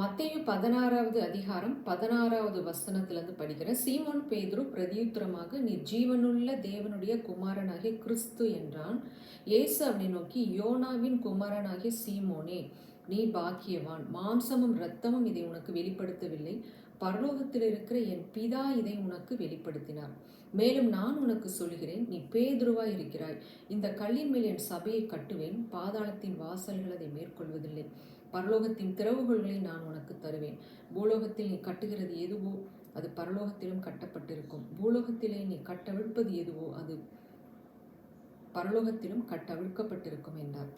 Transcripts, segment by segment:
மத்தையும் பதினாறாவது அதிகாரம் பதினாறாவது வசனத்திலிருந்து படிக்கிறேன் சீமோன் பேதுரு பிரதியுத்தரமாக நீ ஜீவனுள்ள தேவனுடைய குமாரனாகிய கிறிஸ்து என்றான். இயேசு அவனை நோக்கி யோனாவின் குமாரனாகிய சீமோனே நீ பாக்கியவான். மாம்சமும் இரத்தமும் இதை உனக்கு வெளிப்படுத்தவில்லை. பரலோகத்தில் இருக்கிற என் பிதா இதை உனக்கு வெளிப்படுத்தினார். மேலும் நான் உனக்கு சொல்கிறேன் நீ பேதுருவாய் இருக்கிறாய். இந்த கல்லின் மேல் என் சபையை கட்டுவேன். பாதாளத்தின் வாசல்கள் அதை மேற்கொள்வதில்லை. பரலோகத்தின் திறவுகோள்களை நான் உனக்கு தருவேன். பூலோகத்தில் நீ கட்டுகிறது எதுவோ அது பரலோகத்திலும் கட்டப்பட்டிருக்கும். பூலோகத்திலே நீ கட்டவிழ்ப்பது எதுவோ அது பரலோகத்திலும் கட்டவிழ்க்கப்பட்டிருக்கும் என்றார்.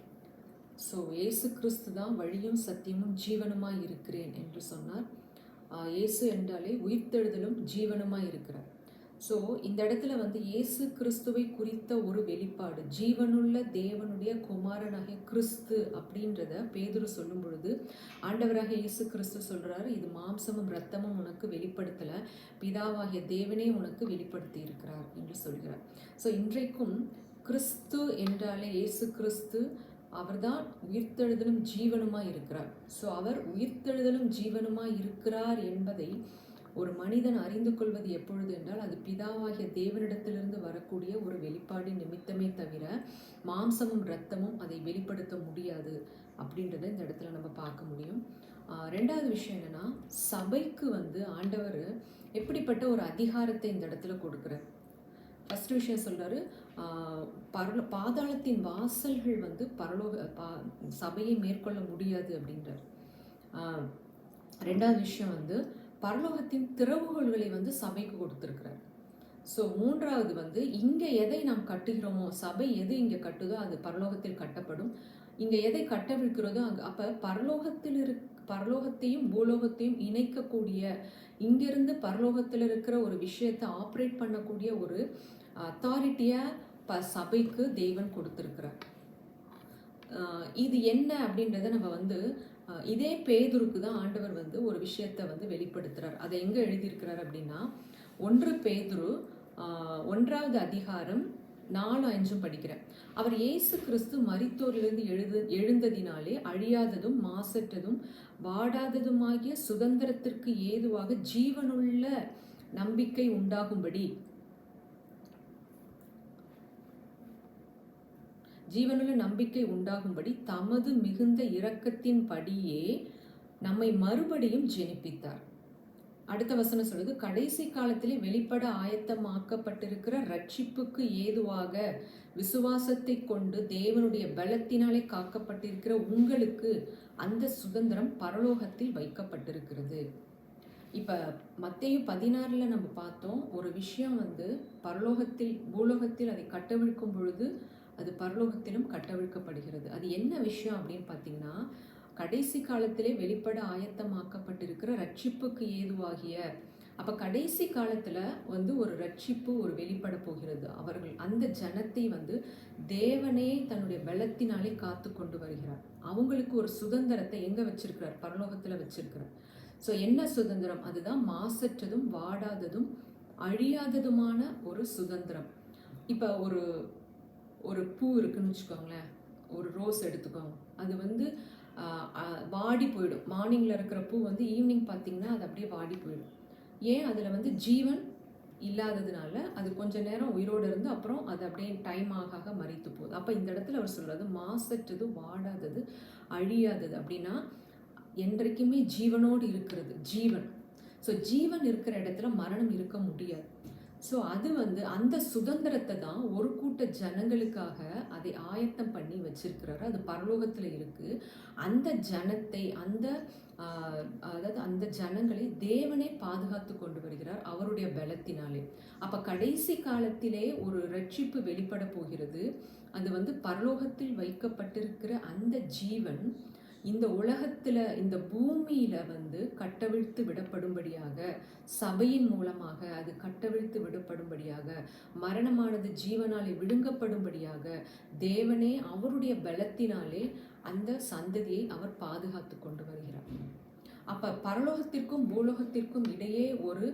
ஸோ இயேசு கிறிஸ்து தான் வழியும் சத்தியமும் ஜீவனுமாய் இருக்கிறேன் என்று சொன்னார். இயேசு என்றாலே உயிர்த்தெழுதலும் ஜீவனுமாய் இருக்கிறார். ஸோ இந்த இடத்துல வந்து இயேசு கிறிஸ்துவை குறித்த ஒரு வெளிப்பாடு ஜீவனுள்ள தேவனுடைய குமாரனாகிய கிறிஸ்து அப்படின்றத பேதுரு சொல்லும் பொழுது ஆண்டவராக இயேசு கிறிஸ்து சொல்கிறாரு இது மாம்சமும் ரத்தமும் உனக்கு வெளிப்படுத்தலை பிதாவாகிய தேவனே உனக்கு வெளிப்படுத்தி இருக்கிறார் என்று சொல்கிறார். ஸோ இன்றைக்கும் கிறிஸ்து என்றாலே இயேசு கிறிஸ்து அவர்தான் உயிர்த்தெழுதலும் ஜீவனுமாய் இருக்கிறார். ஸோ அவர் உயிர்த்தெழுதலும் ஜீவனுமாய் இருக்கிறார் என்பதை ஒரு மனிதன் அறிந்து கொள்வது எப்பொழுது என்றால் அது பிதாவாகிய தேவனிடத்திலிருந்து வரக்கூடிய ஒரு வெளிப்பாடு நிமித்தமே தவிர மாம்சமும் இரத்தமும் அதை வெளிப்படுத்த முடியாது அப்படின்றத இந்த இடத்துல நம்ம பார்க்க முடியும். ரெண்டாவது விஷயம் என்னன்னா சபைக்கு வந்து ஆண்டவர் எப்படிப்பட்ட ஒரு அதிகாரத்தை இந்த இடத்துல கொடுக்குறார்? ஃபஸ்ட் விஷயம் சொல்கிறாரு பரல பாதாளத்தின் வாசல்கள் வந்து பரலோக பா சபையை மேற்கொள்ள முடியாது அப்படின்றார். ரெண்டாவது விஷயம் வந்து பரலோகத்தின் திறவுகோள்களை வந்து சபைக்கு கொடுத்துருக்கிறார். ஸோ மூன்றாவது வந்து இங்கே எதை நாம் கட்டுகிறோமோ சபை எது இங்கே கட்டுதோ அது பரலோகத்தில் கட்டப்படும். இங்கே எதை கட்டவிருக்கிறதோ அங்கே அப்போ பரலோகத்தில் இரு பரலோகத்தையும் பூலோகத்தையும் இணைக்கக்கூடிய இங்கிருந்து பரலோகத்தில் இருக்கிற ஒரு விஷயத்தை ஆப்ரேட் பண்ணக்கூடிய ஒரு அத்தாரிட்டியை ப சபைக்கு தேவன் கொடுத்துருக்கிறார். இது என்ன அப்படின்றத நம்ம வந்து இதே பேதுருக்கு தான் ஆண்டவர் வந்து ஒரு விஷயத்தை வந்து வெளிப்படுத்துகிறார் அதை எங்கே எழுதியிருக்கிறார் அப்படின்னா ஒன்று பேதுரு ஒன்றாவது அதிகாரம் நாலு அஞ்சும் படிக்கிறேன். அவர் இயேசு கிறிஸ்து மரித்தோரிலிருந்து எழுது எழுந்ததினாலே அழியாததும் மாசற்றதும் வாடாததுமாகிய சுதந்திரத்திற்கு ஏதுவாக ஜீவனுள்ள நம்பிக்கை உண்டாகும்படி ஜீவனுள்ள நம்பிக்கை உண்டாகும்படி தமது மிகுந்த இரக்கத்தின் படியே நம்மை மறுபடியும் ஜெனிப்பித்தார். அடுத்த வசனம் சொல்லுது கடைசி காலத்திலே வெளிப்பட ஆயத்தமாக்கப்பட்டிருக்கிற ரட்சிப்புக்கு ஏதுவாக விசுவாசத்தை கொண்டு தேவனுடைய பலத்தினாலே காக்கப்பட்டிருக்கிற உங்களுக்கு அந்த சுதந்திரம் பரலோகத்தில் வைக்கப்பட்டிருக்கிறது. இப்போ மத்தையும் பதினாறில் நம்ம பார்த்தோம் ஒரு விஷயம் வந்து பரலோகத்தில் பூலோகத்தில் அதை கட்டவிழ்க்கும் பொழுது அது பரலோகத்திலும் கட்டவிழ்க்கப்படுகிறது. அது என்ன விஷயம் அப்படின்னு பார்த்தீங்கன்னா கடைசி காலத்திலே வெளிப்பட ஆயத்தமாக்கப்பட்டிருக்கிற ரட்சிப்புக்கு ஏதுவாகிய அப்போ கடைசி காலத்தில் வந்து ஒரு ரட்சிப்பு ஒரு வெளிப்பட போகிறது. அவர்கள் அந்த ஜனத்தை வந்து தேவனே தன்னுடைய பலத்தினாலே காத்து கொண்டு வருகிறார். அவங்களுக்கு ஒரு சுதந்திரத்தை எங்கே வச்சிருக்கிறார்? பரலோகத்தில் வச்சிருக்கிறார். ஸோ என்ன சுதந்திரம்? அதுதான் மாசற்றதும் வாடாததும் அழியாததுமான ஒரு சுதந்திரம். இப்போ ஒரு ஒரு பூ இருக்குன்னு வச்சுக்கோங்களேன் ஒரு ரோஸ் எடுத்துக்கோங்க. அது வந்து வாடி போயிடும். மார்னிங்கில் இருக்கிற பூ வந்து ஈவினிங் பார்த்தீங்கன்னா அது அப்படியே வாடி போயிடும். ஏன்? அதில் வந்து ஜீவன் இல்லாததுனால அது கொஞ்ச நேரம் உயிரோடு இருந்து அப்புறம் அது அப்படியே டைம் ஆக ஆக மறித்து போகுது. அப்போ இந்த இடத்துல அவர் சொல்கிறது மாசற்றது வாடாதது அழியாதது அப்படின்னா என்றைக்குமே ஜீவனோடு இருக்கிறது. ஜீவன். ஸோ ஜீவன் இருக்கிற இடத்துல மரணம் இருக்க முடியாது. ஸோ அது வந்து அந்த சுதந்திரத்தை தான் ஒரு கூட்ட ஜனங்களுக்காக அதை ஆயத்தம் பண்ணி வச்சிருக்கிறாரு. அது பரலோகத்தில் இருக்குது அந்த ஜனத்தை அந்த அதாவது அந்த ஜனங்களை தேவனே பாதுகாத்து கொண்டு வருகிறார் அவருடைய பலத்தினாலே. அப்போ கடைசி காலத்திலே ஒரு ரட்சிப்பு வெளிப்பட போகிறது. அது வந்து பரலோகத்தில் வைக்கப்பட்டிருக்கிற அந்த ஜீவன் இந்த உலகத்தில் இந்த பூமியில் வந்து கட்டவிழ்த்து விடப்படும்படியாக சபையின் மூலமாக அது கட்டவிழ்த்து விடப்படும்படியாக மரணமானது ஜீவனாலே விழுங்கப்படும்படியாக தேவனே அவருடைய பலத்தினாலே அந்த சந்ததியை அவர் பாதுகாத்து கொண்டு வருகிறார். அப்போ பரலோகத்திற்கும் பூலோகத்திற்கும் இடையே ஒரு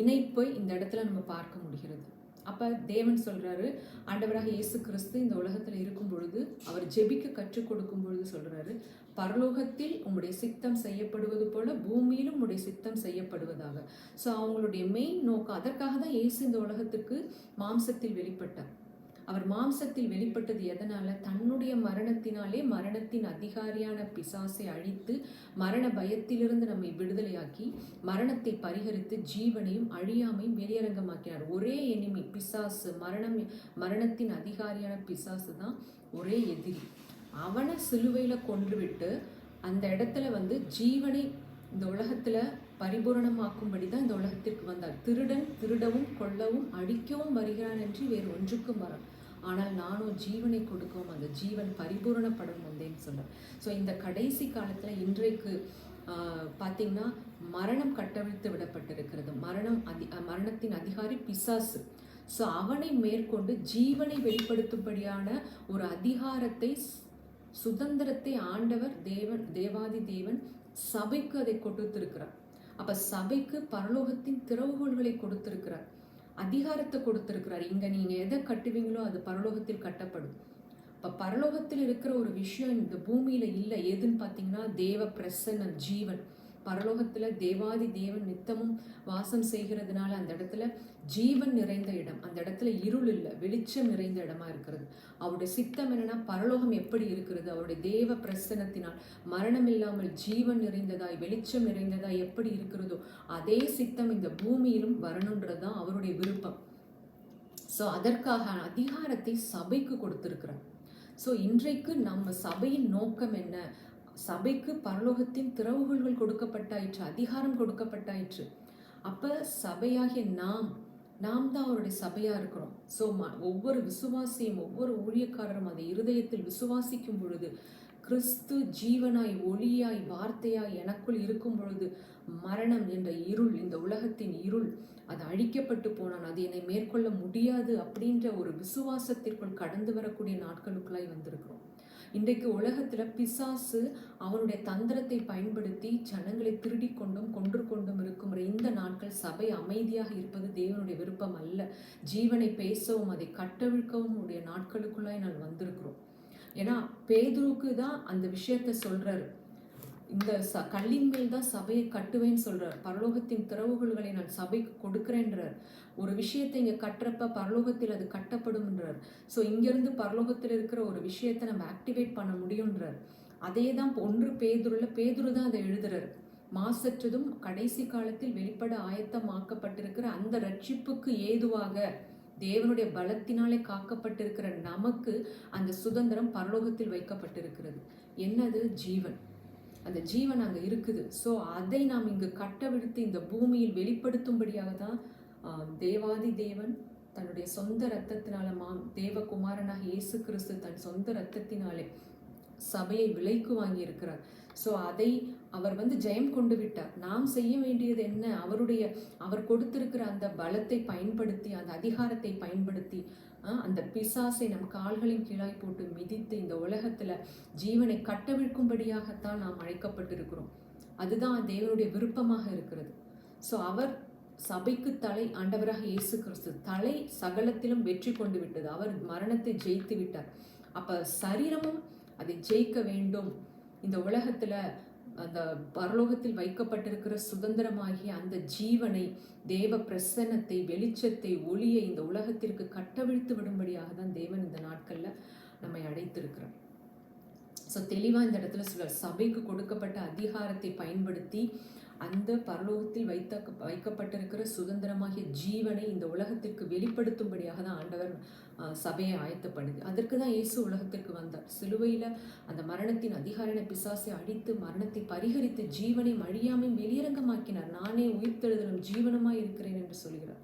இணைப்பை இந்த இடத்துல நம்ம பார்க்க முடிகிறது. அப்போ தேவன் சொல்கிறாரு ஆண்டவராக இயேசு கிறிஸ்து இந்த உலகத்தில் இருக்கும் பொழுது அவர் ஜெபிக்க கற்றுக் கொடுக்கும் பொழுது சொல்கிறாரு பரலோகத்தில் உங்களுடைய சித்தம் செய்யப்படுவது போல பூமியிலும் உங்களுடைய சித்தம் செய்யப்படுவதாக. ஸோ அவங்களுடைய மெயின் நோக்கம் அதற்காக தான் இயேசு இந்த உலகத்துக்கு மாம்சத்தில் வெளிப்பட்டார். அவர் மாம்சத்தில் வெளிப்பட்டது எதனால? தன்னுடைய மரணத்தினாலே மரணத்தின் அதிகாரியான பிசாசை அழித்து மரண பயத்திலிருந்து நம்மை விடுதலையாக்கி மரணத்தை பரிகரித்து ஜீவனையும் அழியாமையும் வெளியரங்கமாக்கினார். ஒரே எனிமி பிசாசு மரணம் மரணத்தின் அதிகாரியான பிசாசு தான் ஒரே எதிரி. அவனை சிலுவையில் கொன்றுவிட்டு அந்த இடத்துல வந்து ஜீவனை இந்த உலகத்தில் பரிபூரணமாக்கும்படி தான் இந்த உலகத்திற்கு வந்தார். திருடன் திருடவும் கொல்லவும் அடிக்கவும் வருகிறான் என்று வேறு ஒன்றுக்கும் வரான் ஆனால் நானும் ஜீவனை கொடுக்கவும் அந்த ஜீவன் பரிபூரணப்படும் வந்தேன்னு சொல்கிறேன் ஸோ இந்த கடைசி காலத்தில் இன்றைக்கு பார்த்தீங்கன்னா மரணம் கட்டவிழ்த்து விடப்பட்டிருக்கிறது. மரணம் அதி மரணத்தின் அதிகாரி பிசாசு. ஸோ அவனை மேற்கொண்டு ஜீவனை வெளிப்படுத்தும்படியான ஒரு அதிகாரத்தை சுதந்திரத்தை ஆண்டவர் தேவன் தேவாதி தேவன் சபைக்கு அதை கொடுத்திருக்கிறார். அப்போ சபைக்கு பரலோகத்தின் திறவுகோள்களை கொடுத்திருக்கிறார். அதிகாரத்தை கொடுத்துருக்கிறார். இங்கே நீங்கள் எதை கட்டுவீங்களோ அது பரலோகத்தில் கட்டப்படும். இப்போ பரலோகத்தில் இருக்கிற ஒரு விஷயம் இந்த பூமியில் இல்லை. எதுன்னு பார்த்தீங்கன்னா தேவ பிரசன்னம் ஜீவன். பரலோகத்தில் தேவாதி தேவன் நித்தமும் வாசம் செய்கிறதுனால அந்த இடத்துல ஜீவன் நிறைந்த இடம். அந்த இடத்துல இருள் இல்லை. வெளிச்சம் நிறைந்த இடமா இருக்கிறது. அவருடைய சித்தம் என்னன்னா பரலோகம் எப்படி இருக்கிறது? அவருடைய தேவ பிரசனத்தினால் மரணம் இல்லாமல் ஜீவன் நிறைந்ததாய் வெளிச்சம் நிறைந்ததாய் எப்படி இருக்கிறதோ அதே சித்தம் இந்த பூமியிலும் வரணுன்றதுதான் ஸோ அதற்காக அதிகாரத்தை சபைக்கு கொடுத்திருக்கிறார் ஸோ இன்றைக்கு நம்ம சபையின் நோக்கம் என்ன? சபைக்கு பரலோகத்தின் திறவுகோள்கள் கொடுக்கப்பட்டாயிற்று அதிகாரம் கொடுக்கப்பட்டாயிற்று. அப்போ சபையாகிய நாம் நாம் தான் அவருடைய சபையாக இருக்கிறோம். ஸோ ஒவ்வொரு விசுவாசியும் ஒவ்வொரு ஊழியக்காரரும் அதை இருதயத்தில் விசுவாசிக்கும் பொழுது கிறிஸ்து ஜீவனாய் ஒளியாய் வார்த்தையாய் எனக்குள் இருக்கும் பொழுது மரணம் என்ற இருள் இந்த உலகத்தின் இருள் அது அழிக்கப்பட்டு போனான். அது என்னை மேற்கொள்ள முடியாது அப்படின்ற ஒரு விசுவாசத்திற்குள் கடந்து வரக்கூடிய நாட்களுக்குள்ளாய் வந்திருக்கிறோம். இன்றைக்கு உலகத்தில் பிசாசு அவனுடைய தந்திரத்தை பயன்படுத்தி ஜனங்களை திருடி கொண்டும் கொன்று கொண்டும் இருக்கும் இந்த நாட்கள் சபை அமைதியாக இருப்பது தேவனுடைய விருப்பம் அல்ல. ஜீவனை பேசவும் அதை கட்டவிழ்க்கவும் உடைய நாட்களுக்குள்ளாய் நான் வந்திருக்கிறோம். ஏன்னா பேதுருக்கு தான் அந்த விஷயத்த சொல்கிறாரு இந்த ச கல்லின் மேல் தான் சபையை கட்டுவேன்னு சொல்கிறார் பரலோகத்தின் திறவுகள்களை நான் சபைக்கு கொடுக்குறேன்றார். ஒரு விஷயத்தை இங்கே கட்டுறப்ப பரலோகத்தில் அது கட்டப்படும்ன்றார். ஸோ இங்கேருந்து பரலோகத்தில் இருக்கிற ஒரு விஷயத்தை நம்ம ஆக்டிவேட் பண்ண முடியுன்றார் அதே தான் ஒன்று பேதுருல பேதுரு தான் அதை எழுதுறார். மாசற்றதும் கடைசி காலத்தில் வெளிப்பட ஆயத்தமாக்கப்பட்டிருக்கிற அந்த ரட்சிப்புக்கு ஏதுவாக தேவனுடைய பலத்தினாலே காக்கப்பட்டிருக்கிற நமக்கு அந்த சுதந்திரம் பரலோகத்தில் வைக்கப்பட்டிருக்கிறது. என்னது? ஜீவன். அந்த ஜீவன் அங்கே இருக்குது. ஸோ அதை நாம் இங்கு கட்டவிழ்த்து இந்த பூமியில் வெளிப்படுத்தும்படியாக தான் தேவாதி தேவன் தன்னுடைய சொந்த ரத்தத்தினால மாம் தேவகுமாரனாக இயேசு கிறிஸ்து தன் சொந்த ரத்தத்தினாலே சபையை விலைக்கு வாங்கி இருக்கிறார் ஸோ அதை அவர் வந்து ஜெயம் கொண்டு விட்டார். நாம் செய்ய வேண்டியது என்ன? அவருடைய அவர் கொடுத்திருக்கிற அந்த பலத்தை பயன்படுத்தி அந்த அதிகாரத்தை பயன்படுத்தி அந்த பிசாசை நம் கால்களின் கீழாய் போட்டு மிதித்து இந்த உலகத்தில் ஜீவனை கட்டவிழ்க்கும்படியாகத்தான் நாம் அழைக்கப்பட்டிருக்கிறோம். அதுதான் தேவனுடைய விருப்பமாக இருக்கிறது. ஸோ அவர் சபைக்கு தலை ஆண்டவராக இயேசு கிறிஸ்து. தலை சகலத்திலும் வெற்றி கொண்டு விட்டது. அவர் மரணத்தை ஜெயித்து விட்டார். அப்போ சரீரமும் அதை ஜெயிக்க வேண்டும். இந்த உலகத்தில் அந்த பரலோகத்தில் வைக்கப்பட்டிருக்கிற சுதந்திரமாகிய அந்த ஜீவனை தேவ பிரசன்னத்தை வெளிச்சத்தை ஒளியை இந்த உலகத்திற்கு கட்டவிழ்த்து விடும்படியாக தான் தேவன் இந்த நாட்களில் நம்மை அடைத்திருக்கிறார். ஸோ தெளிவாக இந்த இடத்துல சில சபைக்கு கொடுக்கப்பட்ட அதிகாரத்தை பயன்படுத்தி அந்த பரலோகத்தில் வைத்த வைக்கப்பட்டிருக்கிற சுதந்திரமாகிய ஜீவனை இந்த உலகத்திற்கு வெளிப்படுத்தும்படியாக தான் ஆண்டவர் சபையை ஆயத்தப்படுது. அதற்கு தான் இயேசு உலகத்திற்கு வந்தார். சிலுவையில் அந்த மரணத்தின் அதிகாரண பிசாசை அடித்து மரணத்தை பரிகரித்து ஜீவனை அழியாமையும் வெளியரங்கமாக்கினார். நானே உயிர்த்தெழுதலும் ஜீவனமாய் இருக்கிறேன் என்று சொல்கிறார்.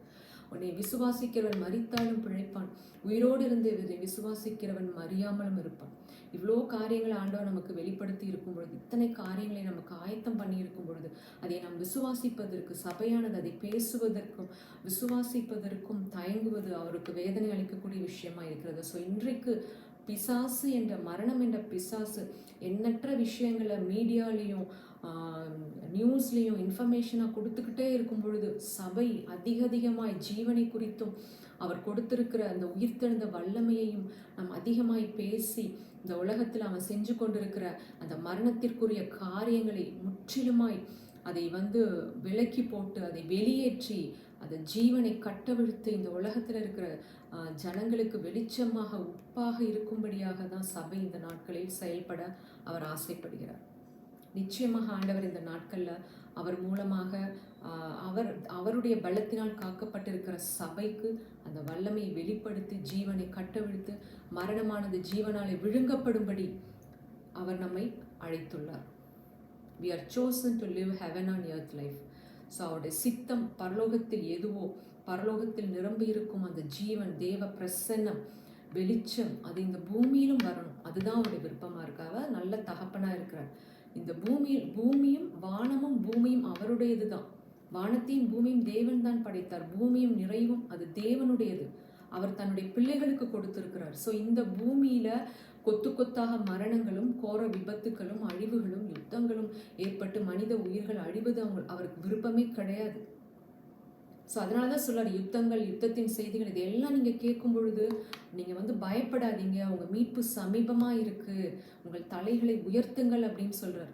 உன்னை விசுவாசிக்கிறவன் மறித்தாலும் பிழைப்பான். உயிரோடு இருந்து விசுவாசிக்கிறவன் மறியாமலும் இருப்பான். இவ்வளோ காரியங்களை ஆண்டவர் நமக்கு வெளிப்படுத்தி இருக்கும் பொழுது இத்தனை காரியங்களை நமக்கு ஆயத்தம் பண்ணி இருக்கும் பொழுது அதை நாம் விசுவாசிப்பதற்கு சபையானது அதை பேசுவதற்கும் விசுவாசிப்பதற்கும் தயங்குவது அவருக்கு வேதனை அளிக்கக்கூடிய விஷயமா இருக்கிறது. ஸோ இன்றைக்கு பிசாசு என்ற மரணம் என்ற பிசாசு எண்ணற்ற விஷயங்களை மீடியாலேயும் நியூஸ்லேயும் இன்ஃபர்மேஷனாக கொடுத்துக்கிட்டே இருக்கும் பொழுது சபை அதிக அதிகமாய் ஜீவனை குறித்தும் அவர் கொடுத்திருக்கிற அந்த உயிர்த்தெழுந்த வல்லமையையும் நாம் அதிகமாய் பேசி இந்த உலகத்தில் அவன் செஞ்சு கொண்டிருக்கிற அந்த மரணத்திற்குரிய காரியங்களை முற்றிலுமாய் அதை வந்து விலக்கி போட்டு அதை வெளியேற்றி அந்த ஜீவனை கட்டவிழ்த்து இந்த உலகத்தில் இருக்கிற ஜனங்களுக்கு வெளிச்சமாக உப்பாக இருக்கும்படியாக தான் சபை இந்த நாட்களில் செயல்பட அவர் ஆசைப்படுகிறார். நிச்சயமாக ஆண்டவர் இந்த நாட்களில் அவர் மூலமாக அவர் அவருடைய பலத்தினால் காக்கப்பட்டிருக்கிற சபைக்கு அந்த வல்லமையை வெளிப்படுத்தி ஜீவனை கட்டவிழ்த்து மரணமானது ஜீவனாலே விழுங்கப்படும்படி அவர் நம்மை அழைத்துள்ளார். We are chosen to live heaven on earth life so அவருடைய சித்தம் பரலோகத்தில் எதுவோ பரலோகத்தில் நிரம்பி இருக்கும் அந்த ஜீவன் தேவ பிரசன்னம் வெளிச்சம் அது இந்த பூமியிலும் வரணும். அதுதான் அவருடைய விருப்பமாக இருக்காவ நல்ல தகப்பனாக இருக்கிறார். இந்த பூமியில் பூமியும் வானமும் பூமியும் அவருடையது தான். வானத்தையும் பூமியும் தேவன் தான் படைத்தார். பூமியும் நிறைவும் அது தேவனுடையது. அவர் தன்னுடைய பிள்ளைகளுக்கு கொடுத்திருக்கிறார். ஸோ இந்த பூமியில கொத்து கொத்தாக மரணங்களும் கோர விபத்துகளும் அழிவுகளும் யுத்தங்களும் ஏற்பட்டு மனித உயிர்கள் அழிவது அவங்க அவருக்கு விருப்பமே கிடையாது. ஸோ அதனால தான் சொல்றாரு யுத்தங்கள் யுத்தத்தின் செய்திகள் இதெல்லாம் நீங்கள் கேட்கும் பொழுது நீங்கள் வந்து பயப்படாதீங்க. உங்கள் மீட்பு சமீபமாக இருக்குது உங்கள் தலைகளை உயர்த்துங்கள் அப்படின்னு சொல்கிறார்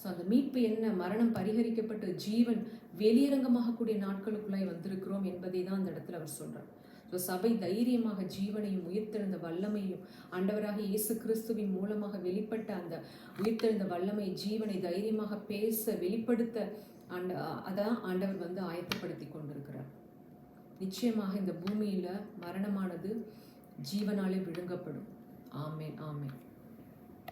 ஸோ அந்த மீட்பு என்ன? மரணம் பரிகரிக்கப்பட்ட ஜீவன் வெளியரங்கமாகக்கூடிய நாட்களுக்குள்ளாய் வந்திருக்கிறோம் என்பதை தான் அந்த இடத்துல அவர் சொல்கிறார் ஸோ சபை தைரியமாக ஜீவனையும் உயிர்த்தெழுந்த வல்லமையும் ஆண்டவராக இயேசு கிறிஸ்துவின் மூலமாக வெளிப்பட்ட அந்த உயிர்த்தெழுந்த வல்லமை ஜீவனை தைரியமாக பேச வெளிப்படுத்த ஆண்ட அதான் ஆண்டவர் வந்து ஆயத்தப்படுத்தி கொண்டிருக்கிறார். நிச்சயமாக இந்த பூமியில் மரணமானது ஜீவனாலே விழுங்கப்படும். ஆமேன் ஆமேன்.